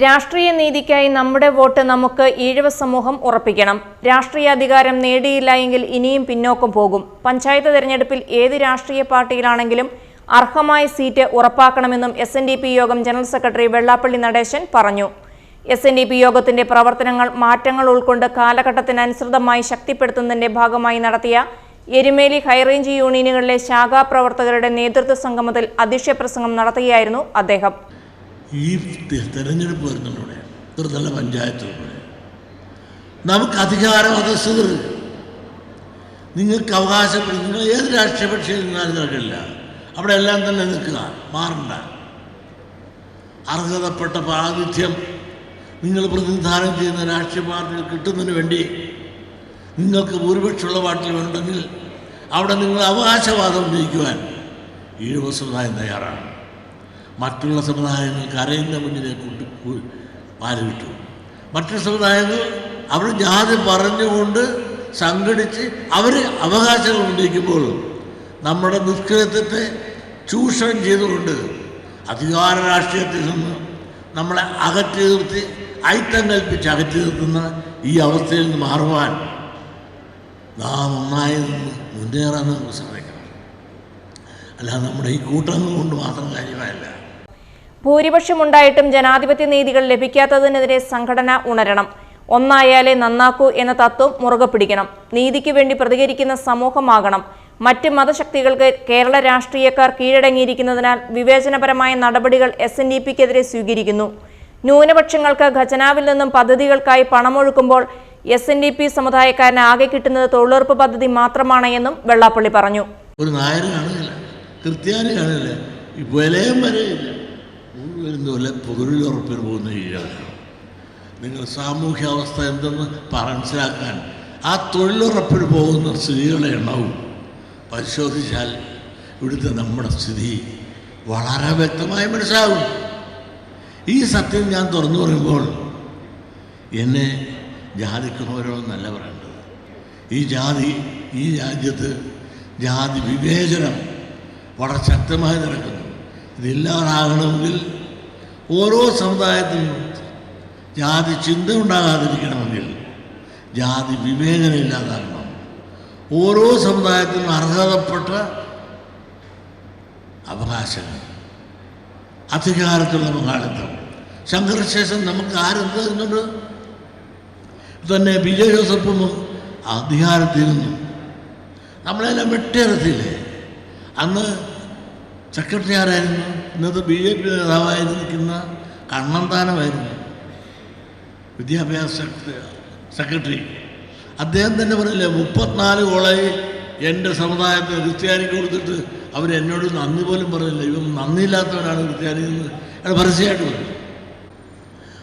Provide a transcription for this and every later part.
രാഷ്ട്രീയ നീതിക്കായി നമ്മുടെ വോട്ട് നമുക്ക് ഈഴവ സമൂഹം ഉറപ്പിക്കണം. രാഷ്ട്രീയ അധികാരം നേടിയില്ല എങ്കിൽ ഇനിയും പിന്നോക്കം പോകും. പഞ്ചായത്ത് തെരഞ്ഞെടുപ്പിൽ ഏത് രാഷ്ട്രീയ പാർട്ടിയിലാണെങ്കിലും അർഹമായ സീറ്റ് ഉറപ്പാക്കണമെന്നും എസ് യോഗം ജനറൽ സെക്രട്ടറി വെള്ളാപ്പള്ളി നടേശൻ പറഞ്ഞു. എസ് യോഗത്തിന്റെ പ്രവർത്തനങ്ങൾ മാറ്റങ്ങൾ ഉൾക്കൊണ്ട് കാലഘട്ടത്തിനനുസൃതമായി ശക്തിപ്പെടുത്തുന്നതിന്റെ ഭാഗമായി നടത്തിയ എരുമേലി ഹൈറേഞ്ച് യൂണിയനുകളിലെ ശാഖാ പ്രവർത്തകരുടെ നേതൃത്വ സംഗമത്തിൽ അധ്യക്ഷ പ്രസംഗം നടത്തുകയായിരുന്നു അദ്ദേഹം. ഈ തിരഞ്ഞെടുപ്പ് തെരഞ്ഞെടുപ്പ് വരുന്നുണ്ടവിടെ ഒരു നല്ല പഞ്ചായത്തുകളുടെ. നമുക്ക് അധികാരം അധസ്ഥിതർ നിങ്ങൾക്ക് അവകാശപ്പെടും നിങ്ങൾ ഏത് രാഷ്ട്രീയ പക്ഷിയിൽ നിന്നാലും നടക്കില്ല അവിടെ എല്ലാം തന്നെ നിൽക്കുക മാറണ്ട. അർഹതപ്പെട്ട പ്രാതിഥ്യം നിങ്ങൾ പ്രതിനിധാനം ചെയ്യുന്ന രാഷ്ട്രീയ പാർട്ടികൾ കിട്ടുന്നതിന് വേണ്ടി നിങ്ങൾക്ക് ഭൂരിപക്ഷമുള്ള പാർട്ടികൾ ഉണ്ടെങ്കിൽ അവിടെ നിങ്ങൾ അവകാശവാദം ഉന്നയിക്കുവാൻ ഈഴവ സമുദായം തയ്യാറാണ്. മറ്റുള്ള സമുദായങ്ങൾ കരയുന്ന മുന്നിലേക്ക് കൂട്ടി കൂ- പാൽ കിട്ടും മറ്റു സമുദായങ്ങൾ അവർ ജാതി പറഞ്ഞുകൊണ്ട് സംഘടിച്ച് അവർ അവകാശങ്ങൾ ഉന്നയിക്കുമ്പോൾ നമ്മുടെ നിഷ്ക്രിയത്വത്തെ ചൂഷണം ചെയ്തുകൊണ്ട് അധികാര രാഷ്ട്രീയത്തിൽ നിന്ന് നമ്മളെ അകറ്റി നിർത്തി ഐത്തം കൽപ്പിച്ച് അകറ്റി നിർത്തുന്ന ഈ അവസ്ഥയിൽ നിന്ന് മാറുവാൻ നാം ഒന്നായി നിന്ന് മുന്നേറാൻ നമുക്ക് ശ്രമിക്കണം അല്ലാതെ നമ്മുടെ ഈ കൂട്ടങ്ങൾ കൊണ്ട് മാത്രം കാര്യമായല്ല. ഭൂരിപക്ഷമുണ്ടായിട്ടും ജനാധിപത്യ നീതികൾ ലഭിക്കാത്തതിനെതിരെ സംഘടന ഉണരണം. ഒന്നായാലേ നന്നാക്കൂ എന്ന തത്വം മുറുകെ പിടിക്കണം. നീതിക്ക് വേണ്ടി പ്രതികരിക്കുന്ന സമൂഹമാകണം. മറ്റ് മതശക്തികൾക്ക് കേരള രാഷ്ട്രീയക്കാർ കീഴടങ്ങിയിരിക്കുന്നതിനാൽ വിവേചനപരമായ നടപടികൾ എസ് എൻ ഡി പിക്കെതിരെ സ്വീകരിക്കുന്നു. ന്യൂനപക്ഷങ്ങൾക്ക് ഖജനാവിൽ നിന്നും പദ്ധതികൾക്കായി പണമൊഴുക്കുമ്പോൾ എസ് എൻ ഡി പി സമുദായക്കാരന് ആകെ കിട്ടുന്നത് തൊഴിലുറപ്പ് പദ്ധതി മാത്രമാണ് എന്നും വെള്ളാപ്പള്ളി പറഞ്ഞു. ഒരു നായർ കാണില്ല ക്രിസ്ത്യാനി കാണില്ല വിലയും വരെയില്ല വരുന്നില്ല പൊരുളുറപ്പിന് പോകുന്ന ഈഴവരാണ് നിങ്ങൾ സാമൂഹ്യാവസ്ഥ എന്തെന്ന് മനസ്സിലാക്കാൻ ആ തൊഴിലുറപ്പിന് പോകുന്ന സ്ത്രീകളുടെ എണ്ണവും പരിശോധിച്ചാൽ ഇവിടുത്തെ നമ്മുടെ സ്ഥിതി വളരെ വ്യക്തമായി മനസ്സിലാകും. ഈ സത്യം ഞാൻ തുറന്നു പറയുമ്പോൾ എന്നെ ജാതിക്കുന്നവരോന്നല്ല പറയേണ്ടത്. ഈ ജാതി ഈ രാജ്യത്ത് ജാതി വിവേചനം വളരെ ശക്തമായി നടക്കുന്നു. ഇതില്ലാതാകണമെങ്കിൽ ഓരോ സമുദായത്തിലും ജാതി ചിന്ത ഉണ്ടാകാതിരിക്കണമെങ്കിൽ ജാതി വിവേചനം ഇല്ലാതാകണം. ഓരോ സമുദായത്തിനും അർഹതപ്പെട്ട അവകാശങ്ങൾ അധികാരത്തിലുള്ള പങ്കാളിത്തം സംഘർഷം നമുക്ക് ആരെന്ത് തരുന്നുണ്ട് തന്നെ ബി ജെ ജോസഫും അധികാരത്തിൽ നിന്നും നമ്മളെല്ലാം വെട്ടിയിറത്തില്ലേ അന്ന് സെക്രട്ടറി ആരായിരുന്നു ഇന്നത്തെ ബി ജെ പി നേതാവായിരിക്കുന്ന കണ്ണന്താനമായിരുന്നു വിദ്യാഭ്യാസ സെക്രട്ടറി- അദ്ദേഹം തന്നെ പറയില്ലേ മുപ്പത്തിനാല് കോളേജ് എന്റെ സമുദായത്തെ ക്രിസ്ത്യാനിക്ക് കൊടുത്തിട്ട് അവർ എന്നോട് നന്ദി പോലും പറഞ്ഞില്ല. ഇവൻ നന്ദിയില്ലാത്തവനാണ് ക്രിസ്ത്യാനി എന്ന് അയാൾ പരസ്യമായിട്ട് പറഞ്ഞു.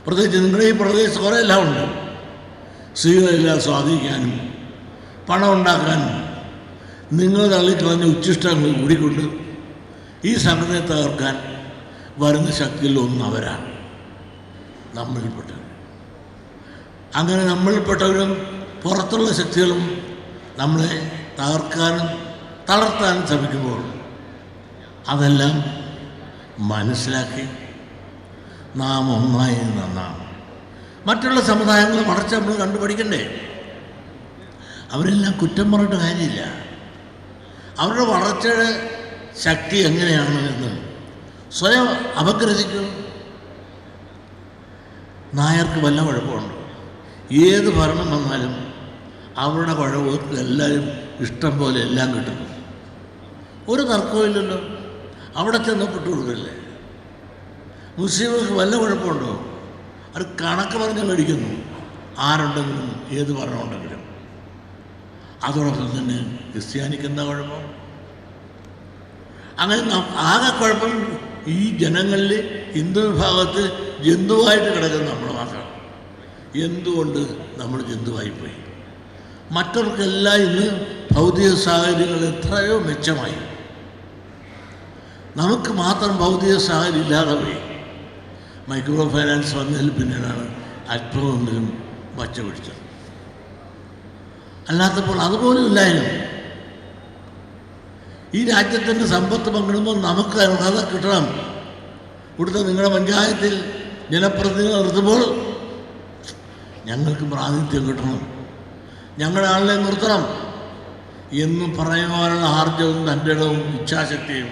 പ്രത്യേകിച്ച് നിങ്ങളുടെ ഈ പ്രദേശത്ത് കുറേ എല്ലാം ഉണ്ട്. സ്ത്രീകളെല്ലാം സ്വാധീനിക്കാനും പണം ഉണ്ടാക്കാനും നിങ്ങൾ തള്ളിക്കളഞ്ഞ ഉച്ചിഷ്ടങ്ങൾ കൂടിക്കൊണ്ട് ഈ സംഘടനയെ തകർക്കാൻ വരുന്ന ശക്തിയിൽ ഒന്ന് അവരാണ്. നമ്മളിൽപ്പെട്ടവർ. അങ്ങനെ നമ്മളിൽപ്പെട്ടവരും പുറത്തുള്ള ശക്തികളും നമ്മളെ തകർക്കാനും തളർത്താനും ശ്രമിക്കുമ്പോൾ അതെല്ലാം മനസ്സിലാക്കി നാം ഒന്നായി നന്നാണ്. മറ്റുള്ള സമുദായങ്ങൾ വളർച്ച നമ്മൾ കണ്ടുപഠിക്കണ്ടേ? അവരെല്ലാം കുറ്റം പറഞ്ഞിട്ട് കാര്യമില്ല. അവരുടെ വളർച്ചയുടെ ശക്തി എങ്ങനെയാണ് എന്ന് സ്വയം അപഗ്രഥിക്കും. നായർക്ക് വല്ല കുഴപ്പമുണ്ട്? ഏത് ഭരണം വന്നാലും അവരുടെ കുഴപ്പം എല്ലാവരും ഇഷ്ടം പോലെ എല്ലാം കിട്ടും. ഒരു തർക്കമില്ലല്ലോ അവിടെ ചെന്ന് കൊടുക്കല്ലേ മുസ്ലിങ്ങൾക്ക് വല്ല കുഴപ്പമുണ്ടോ? അത് കണക്ക് പറഞ്ഞ് മേടിക്കുന്നു. ആരുണ്ടെങ്കിലും ഏത് ഭരണമുണ്ടെങ്കിലും. അതോടൊപ്പം തന്നെ ക്രിസ്ത്യാനിക്ക് എന്താ കുഴപ്പം? അങ്ങനെ ആകെ കുഴപ്പം ഈ ജനങ്ങളിൽ ഹിന്ദു വിഭാഗത്ത് ജന്തുവായിട്ട് കിടക്കുന്ന നമ്മൾ മാത്രം എന്തുകൊണ്ട് നമ്മൾ ജന്തുവായിപ്പോയി? മറ്റവർക്കെല്ലാം ഇന്ന് ഭൗതിക സാഹചര്യങ്ങൾ എത്രയോ മെച്ചമായി. നമുക്ക് മാത്രം ഭൗതിക സാഹചര്യം ഇല്ലാതെ പോയി. മൈക്രോ ഫൈനാൻസ് വന്നതിൽ പിന്നീടാണ് അല്പമെങ്കിലും വച്ച പിടിച്ചത്. അല്ലാത്തപ്പോൾ അതുപോലും ഇല്ലായിരുന്നു. ഈ രാജ്യത്തിന്റെ സമ്പത്ത് പങ്കിടുമ്പോൾ നമുക്ക് അർഹത കിട്ടണം. ഇവിടുത്തെ നിങ്ങളുടെ പഞ്ചായത്തിൽ ജനപ്രതിനിധികൾ നിർത്തുമ്പോൾ ഞങ്ങൾക്ക് പ്രാതിനിധ്യം കിട്ടണം. ഞങ്ങളുടെ ആളിനെ നിർത്തണം. എന്ന് പറയുവാനുള്ള ആർജവും തന്റെടവും ഇച്ഛാശക്തിയും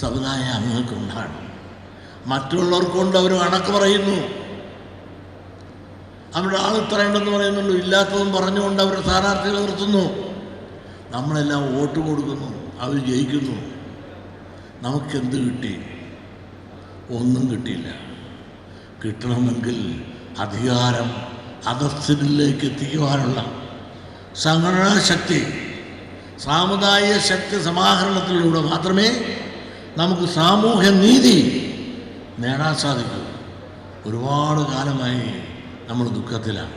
സമുദായ അംഗങ്ങൾക്കുണ്ടാണ് മറ്റുള്ളവർക്കൊണ്ട് അവർ കണക്ക് പറയുന്നു. അവരുടെ ആൾ ഇത്രയുണ്ടെന്ന് പറയുന്നുള്ളൂ. ഇല്ലാത്തതും പറഞ്ഞുകൊണ്ട് അവർ സ്ഥാനാർത്ഥികളെ നിർത്തുന്നു. നമ്മളെല്ലാം വോട്ട് കൊടുക്കുന്നു. അവർ ജയിക്കുന്നു. നമുക്കെന്ത് കിട്ടി? ഒന്നും കിട്ടിയില്ല. കിട്ടണമെങ്കിൽ അധികാരം അധസ്ഥിതിലേക്ക് എത്തിക്കുവാനുള്ള സംഘടനാ ശക്തി സാമുദായിക ശക്തി സമാഹരണത്തിലൂടെ മാത്രമേ നമുക്ക് സാമൂഹ്യ നീതി നേടാൻ സാധിക്കൂ. ഒരുപാട് കാലമായി നമ്മൾ ദുഃഖത്തിലാണ്.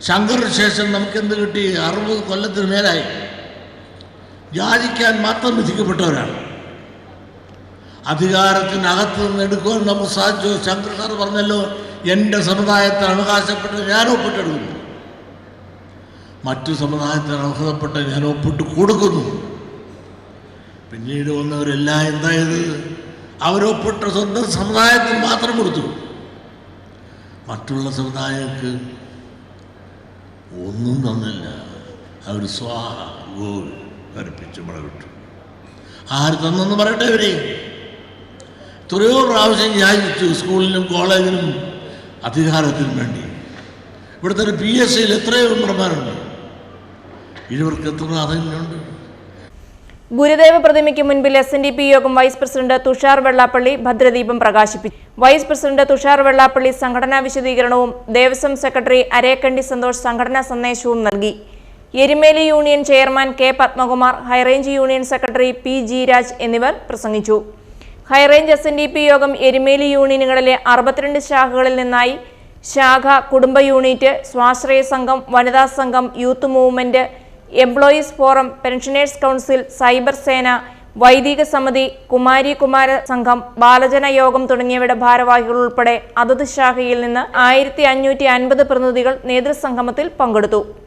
ശങ്കറിന് ശേഷം നമുക്കെന്ത് കിട്ടി? അറുപത് കൊല്ലത്തിന് മേലായി. യാചിക്കാൻ മാത്രം വിധിക്കപ്പെട്ടവരാണ്. അധികാരത്തിനകത്ത് നിന്ന് എടുക്കുവാൻ നമ്മൾ സാധിച്ചു? ശങ്കർ സാർ പറഞ്ഞല്ലോ എന്റെ സമുദായത്തിന് അവകാശപ്പെട്ട് ഞാൻ ഒപ്പിട്ടെടുക്കുന്നു. മറ്റു സമുദായത്തിന് അർഹതപ്പെട്ട് ഞാൻ ഒപ്പിട്ട് കൊടുക്കുന്നു. പിന്നീട് വന്നവരെല്ലാം എന്തായത്? അവരൊപ്പിട്ട സ്വന്തം സമുദായത്തിന് മാത്രം കൊടുത്തു. മറ്റുള്ള സമുദായങ്ങൾക്ക് ഒന്നും തന്നില്ല. അവർ സ്വാഹ ഗോവി കൽപ്പിച്ച് മുളവിട്ടു. ആര് തന്നെന്ന് പറയട്ടെ ഇവരെ? എത്രയോ പ്രാവശ്യം യാചിച്ചു സ്കൂളിലും കോളേജിലും അധികാരത്തിനും വേണ്ടി. ഇവിടുത്തെ ഒരു പി എസ് സിയിൽ എത്രയോ മെമ്പർമാരുണ്ട്. ഇവർക്ക് എത്ര അതന്നെയുണ്ട് ഗുരുദേവ പ്രതിമയ്ക്ക് മുൻപിൽ എസ് എൻ ഡി പി യോഗം വൈസ് പ്രസിഡന്റ് തുഷാർ വെള്ളാപ്പള്ളി ഭദ്രദീപം പ്രകാശിപ്പിച്ചു. വൈസ് പ്രസിഡന്റ് തുഷാർ വെള്ളാപ്പള്ളി സംഘടനാ വിശദീകരണവും ദേവസ്വം സെക്രട്ടറി അരേക്കണ്ടി സന്തോഷ് സംഘടനാ സന്ദേശവും നൽകി. Erumeli union chairman K Padmakumar high range union secretary P G Raj എന്നിവർ പ്രസംഗിച്ചു. High range S N D P യോഗം എരുമേലി യൂണിയനുകളിലെ അറുപത്തിരണ്ട് ശാഖകളിൽ നിന്നായി ശാഖ കുടുംബ യൂണിറ്റ് സ്വാശ്രയ സംഘം വനിതാ സംഘം youth movement employees forum pensioners council cyber സേന വൈദിക സമിതി കുമാരി കുമാര സംഘം ബാലജന യോഗം തുടങ്ങിയവയുടെ ഭാരവാഹികൾ ഉൾപ്പെടെ അതത് ശാഖയിൽ നിന്ന് ആയിരത്തി പ്രതിനിധികൾ നേതൃസംഗമത്തിൽ പങ്കെടുത്തു.